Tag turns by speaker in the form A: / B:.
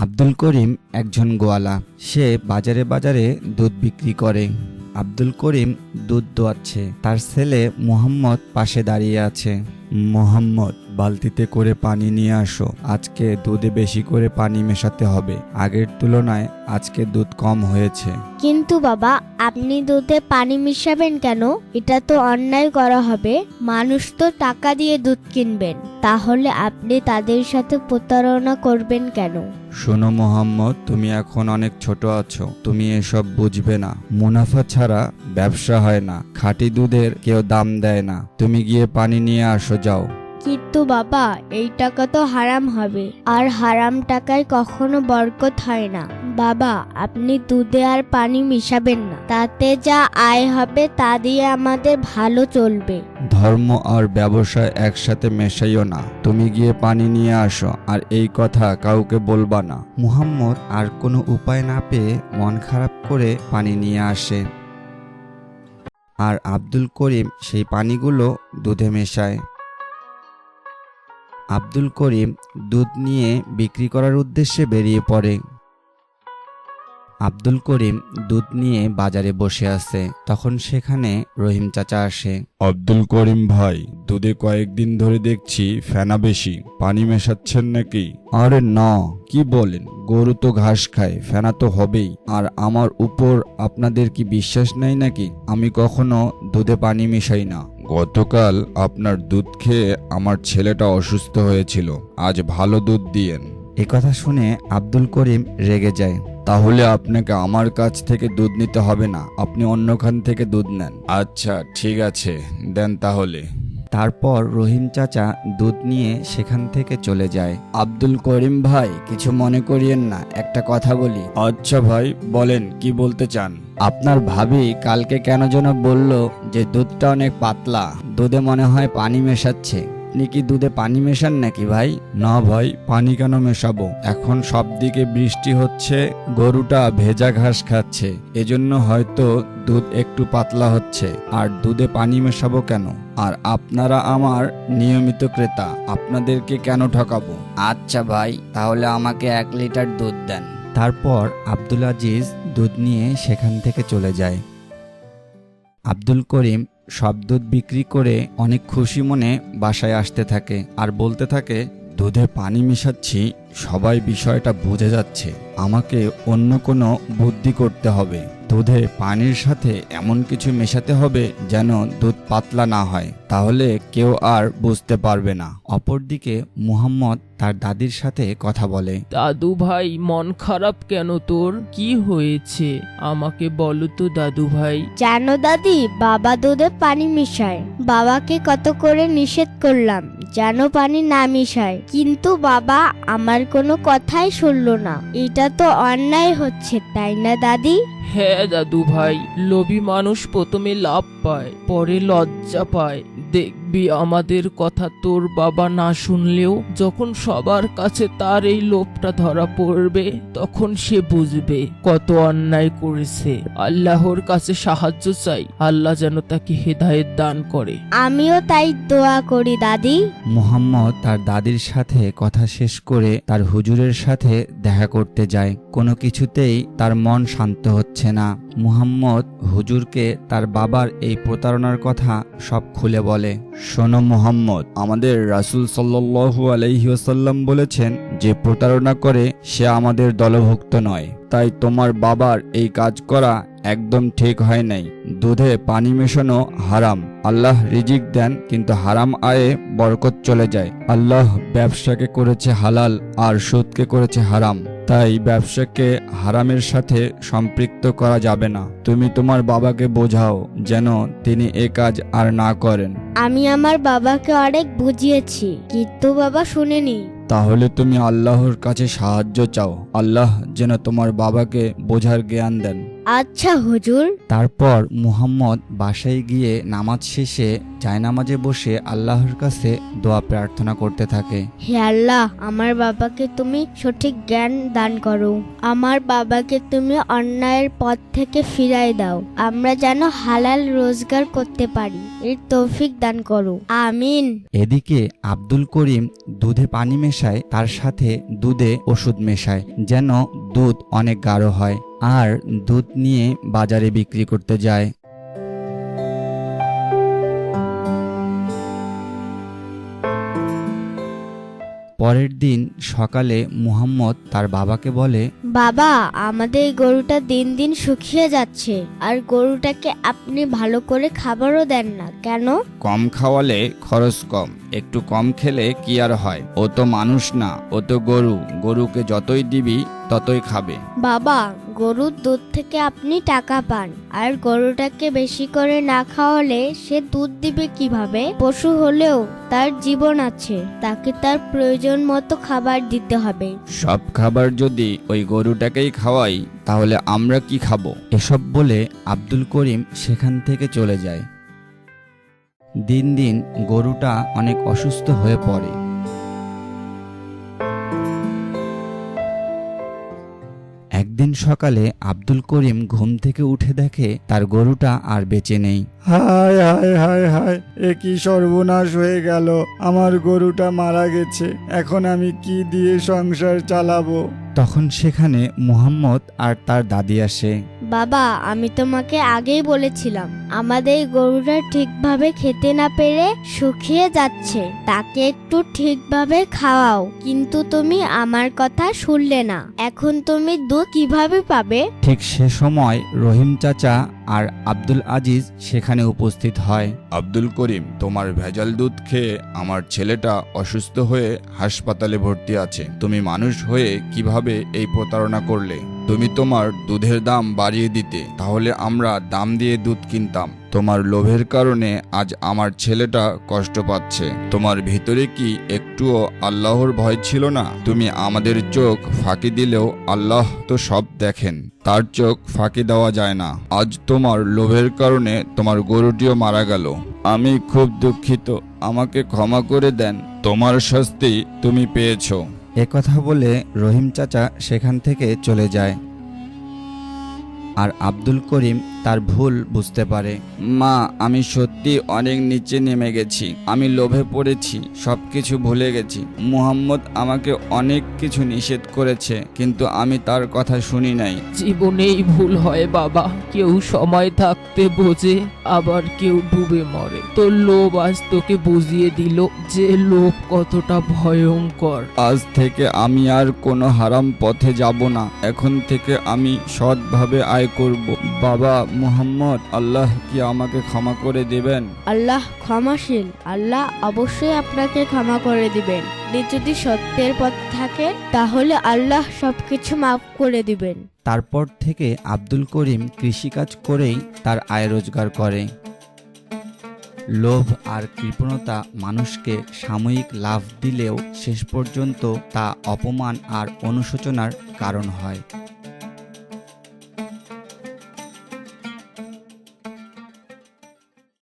A: আব্দুল করিম একজন গোয়ালা। সে বাজারে বাজারে দুধ বিক্রি করে। আব্দুল করিম দুধ দোয়াচ্ছে। তার ছেলে মোহাম্মদ পাশে দাঁড়িয়ে আছে। মোহাম্মদ বালতিতে করে পানি নিয়ে আসো। আজকে দুধে বেশি করে পানি মেশাতে হবে। আগের তুলনায় আজকে দুধ কম হয়েছে।
B: কিন্তু বাবা আপনি দুধে পানি মিশাবেন কেন? এটা তো অন্যায় করা হবে। মানুষ তো টাকা দিয়ে দুধ কিনবেন। তাহলে আপনি তাদের সাথে প্রতারণা করবেন কেন?
A: শোনো মোহাম্মদ তুমি এখন অনেক ছোট আছো। তুমি এসব বুঝবে না। মুনাফা ছাড়া ব্যবসা হয় না। খাঁটি দুধের কেউ দাম দেয় না। তুমি গিয়ে পানি নিয়ে আসো যাও।
B: কিন্তু বাবা, এই টাকা তো হারাম হবে। আর হারাম টাকায় কখনো বরকত হয় না। বাবা, আপনি দুধে আর পানি মিশাবেন না। তাতে যা আয় হবে তা দিয়ে আমাদের ভালো চলবে।
A: ধর্ম আর ব্যবসা একসাথে মেশাইও না। তুমি গিয়ে পানি নিয়ে আসো, আর এই কথা কাউকে বলবা না। মুহাম্মদ, আর কোনো উপায় না পেয়ে মন খারাপ করে পানি নিয়ে আসে। আর আব্দুল করিম সেই পানিগুলো দুধে মেশায়। আব্দুল করিম দুধ নিয়ে বিক্রি করার উদ্দেশ্যে বেরিয়ে পড়ে। আব্দুল করিম দুধ নিয়ে বাজারে বসে আছে। তখন সেখানে রহিম চাচা আসে।
C: আব্দুল করিম ভাই দুধে কয়েকদিন ধরে দেখছি ফেনা বেশি পানি মেশাচ্ছেন নাকি?
A: আরে না কি বলেন? গরু তো ঘাস খায় ফেনা তো হবেই। আর আমার উপর আপনাদের কি বিশ্বাস নেই নাকি? আমি কখনো দুধে পানি মিশাই না।
C: গতকাল আপনার দুধ খেয়ে আমার ছেলেটা অসুস্থ হয়েছিল। আজ ভালো দুধ দিয়েন।
A: এ কথা শুনে আব্দুল করিম রেগে যায়।
C: তাহলে আপনাকে আমার কাছ থেকে দুধ নিতে হবে না। আপনি অন্যখান থেকে দুধ নেন। আচ্ছা ঠিক আছে। দেন তাহলে।
A: তারপর রহিম চাচা দুধ নিয়ে সেখান থেকে চলে যায়।
D: আব্দুল করিম ভাই কিছু মনে করিয়েন না একটা কথা বলি।
C: আচ্ছা ভাই বলেন কি বলতে চান?
D: আপনার ভাবি কালকে কেন যেন বলল যে দুধটা অনেক পাতলা দুধে মনে হয় পানি মেশাচ্ছে। আপনি কি দুধে পানি মেশান নাকি ভাই?
C: না ভাই পানি কেন মেশাবো? এখন সব দিকে বৃষ্টি হচ্ছে গরুটা ভেজা ঘাস খাচ্ছে। এজন্য হয়তো দুধ একটু পাতলা হচ্ছে। আর দুধে পানি মেশাবো কেন? আর আপনারা আমার নিয়মিত ক্রেতা আপনাদেরকে কেন ঠকাবো?
D: আচ্ছা ভাই তাহলে আমাকে এক লিটার দুধ দেন।
A: তারপর আব্দুল আজিজ দুধ নিয়ে সেখান থেকে চলে যায়। আব্দুল করিম সব দুধ বিক্রি করে অনেক খুশি মনে বাসায় আসতে থাকে আর বলতে থাকে,
C: দুধে পানি মিশাচ্ছি, সবাই বিষয়টা বুঝে যাচ্ছে, আমাকে অন্য কোনো বুদ্ধি করতে হবে। দুধে পানির সাথে এমন কিছু মেশাতে হবে যেন দুধ পাতলা না হয় তাহলে কেউ আর বুঝতে পারবে না।
A: অপরদিকে মুহাম্মদ তার দাদির সাথে কথা বলে
E: দাদু ভাই মন খারাপ কেন তোর? কি হয়েছে? আমাকে বলো তো দাদু ভাই।
B: জানো দাদি বাবা দুধে পানি মিশায়। বাবাকে কত করে নিষেধ করলাম যেন পানি না মিশায়। কিন্তু বাবা আমার কোনো কথাই শুনলো না। এটা তো অন্যায় হচ্ছে তাই না দাদি?
E: হ্যাঁ দাদু ভাই লোভী মানুষ প্রথমে লাভ পায় পরে লজ্জা পায়। দেখবি আমাদের কথা তোর বাবা না শুনলেও যখন সবার কাছে তার এই লোভটা ধরা পড়বে তখন সে বুঝবে কত অন্যায় করেছে। আল্লাহর কাছে সাহায্য চাই আল্লাহ যেন তাকে হেদায়েত দান করে।
B: আমিও তাই দোয়া করি দাদি।
A: মুহাম্মদ তার দাদির সাথে কথা শেষ করে তার হুজুরের সাথে দেখা করতে যায়। কোনো কিছুতেই তার মন শান্ত হচ্ছে না। মুহাম্মদ হুজুরকে তার বাবার এই প্রতারণার কথা সব খুলে বলে।
C: শোনো মোহাম্মদ, আমাদের রাসূল সাল্লাল্লাহু আলাইহি ওয়াসাল্লাম বলেছেন, যে প্রতারণা করে, সে আমাদের দলভুক্ত নয়। তাই তোমার বাবার এই কাজ করা একদম ঠিক হয় নাই। দুধে পানি মেশানো হারাম। আল্লাহ রিজিক দেন, কিন্তু হারাম আয়ে বরকত চলে যায়। আল্লাহ ব্যবসাকে করেছে হালাল, আর সুদকে করেছে হারাম। তাই ব্যবসাকে হারামের সাথে সম্পৃক্ত করা যাবে না। তুমি তোমার বাবাকে বোঝাও যেন তিনি এ কাজ আর না করেন।
B: আমি আমার বাবাকে অনেক বুঝিয়েছি কিন্তু বাবা শুনেনি।
C: তাহলে তুমি আল্লাহর কাছে সাহায্য চাও। আল্লাহ যেন তোমার বাবাকে বোঝার জ্ঞান দেন।
B: আচ্ছা হুজুর।
A: তারপর মুহাম্মদ বাসায় গিয়ে নামাজ শেষে জায়নামাজে বসে আল্লাহর কাছে দোয়া প্রার্থনা করতে থাকে।
B: হে আল্লাহ আমার বাবাকে তুমি সঠিক জ্ঞান দান করো। আমার বাবাকে তুমি অন্যায়ের পথ থেকে ফিরাই দাও। আমরা যেন হালাল রোজগার করতে পারি। এর তৌফিক দান করো। আমিন।
A: এদিকে আব্দুল করিম দুধে পানি মেশায় তার সাথে দুধে ওষুধ মেশায় যেন দুধ অনেক গাঢ় হয়। আর দুধ নিয়ে বাজারে বিক্রি করতে যায়। পরের দিন সকালে মুহাম্মদ তার বাবাকে বলে
B: বাবা আমাদের এই গরুটা দিন দিন শুকিয়ে যাচ্ছে আর গরুটাকে আপনি ভালো করে খাবারও দেন না কেন?
C: কম খাওয়ালে খরচ কম একটু কম খেলে কি আর হয়? ও তো মানুষ না ও তো গরু গরুকে যতই দিবি ততই খাবে।
B: বাবা গরুর দুধ থেকে আপনি টাকা পান। আর গরুটাকে বেশি করে না খাওয়ালে সে দুধ দিবে কীভাবে? পশু হলেও তার জীবন আছে, তাকে তার প্রয়োজন মতো খাবার দিতে হবে।
C: সব খাবার যদি ওই গরুটাকেই খাওয়াই, তাহলে আমরা কি খাব?
A: এসব বলে আব্দুল করিম সেখান থেকে চলে যায়। দিন দিন গরুটা অনেক অসুস্থ হয়ে পড়ে। একদিন সকালে আব্দুল করিম ঘুম থেকে উঠে দেখে তার গরুটা আর বেঁচে নেই।
F: হায় হায় হায় হায়, এ কি সর্বনাশ হয়ে গেল। আমার গরুটা মারা গেছে। এখন আমি কি দিয়ে সংসার চালাবো?
A: তখন সেখানে মুহাম্মদ আর তার দাদি আসে।
B: বাবা আমি তোমাকে আগেই বলেছিলাম আমাদের গরুটা ঠিকভাবে খেতে না পেরে শুকিয়ে যাচ্ছে। তাকে একটু ঠিকভাবে খাওয়াও কিন্তু তুমি আমার কথা শুনলে না। এখন তুমি দুধ কীভাবে পাবে?
A: ঠিক সে সময় রহিম চাচা আর আব্দুল আজিজ সেখানে উপস্থিত হয়।
C: আব্দুল করিম, তোমার ভেজাল দুধ খেয়ে আমার ছেলেটা অসুস্থ হয়ে হাসপাতালে ভর্তি আছে। তুমি মানুষ হয়ে কীভাবে এই প্রতারণা করলে? তুমি তোমার দুধের দাম বাড়িয়ে দিতে, তাহলে আমরা দাম দিয়ে দুধ কিনতাম। তোমার লোভের কারণে আজ আমার ছেলেটা কষ্ট পাচ্ছে। তোমার ভিতরে কি একটুও আল্লাহর ভয় ছিল না? তুমি আমাদের চোখ ফাঁকি দিলেও আল্লাহ তো সব দেখেন। তার চোখ ফাঁকি দেওয়া যায় না। আজ তোমার লোভের কারণে তোমার গরুটিও মারা গেল। আমি খুব দুঃখিত। আমাকে ক্ষমা করে দেন। তোমার শাস্তি তুমি পেয়েছ।
A: কথা বলে রহিম চাচা সেখান থেকে চলে যায়। আর আব্দুল করিম তার ভুল বুঝতে পারে।
C: মা আমি সত্যি অনেক নিচে নেমে গেছি। আমি লোভে পড়েছি সব কিছু ভুলে গেছি। মুহাম্মদ আমাকে অনেক কিছু নিষেধ করেছে কিন্তু আমি তার কথা শুনি নাই।
E: জীবনেই ভুল হয় বাবা। কেউ সময় থাকতে বোঝে আবার কেউ ডুবে মরে। তোর লোভ আজ তোকে বুঝিয়ে দিল যে লোভ কতটা ভয়ঙ্কর।
C: আজ থেকে আমি আর কোনো হারাম পথে যাব না। এখন থেকে আমি সৎভাবে আয় করব। বাবা মুহাম্মদ আল্লাহ কি আমাকে ক্ষমা করে দেবেন?
B: আল্লাহ ক্ষমাশীল আল্লাহ অবশ্যই আপনাকে ক্ষমা করে দিবেন। আপনি যদি সত্যের পথ থাকে তাহলে আল্লাহ সবকিছু মাফ করে দিবেন।
A: তারপর থেকে আব্দুল করিম কৃষিকাজ করেই তার আয় রোজগার করে। লোভ আর কৃপণতা মানুষকে সাময়িক লাভ দিলেও শেষ পর্যন্ত তা অপমান আর অনুশোচনার কারণ হয়।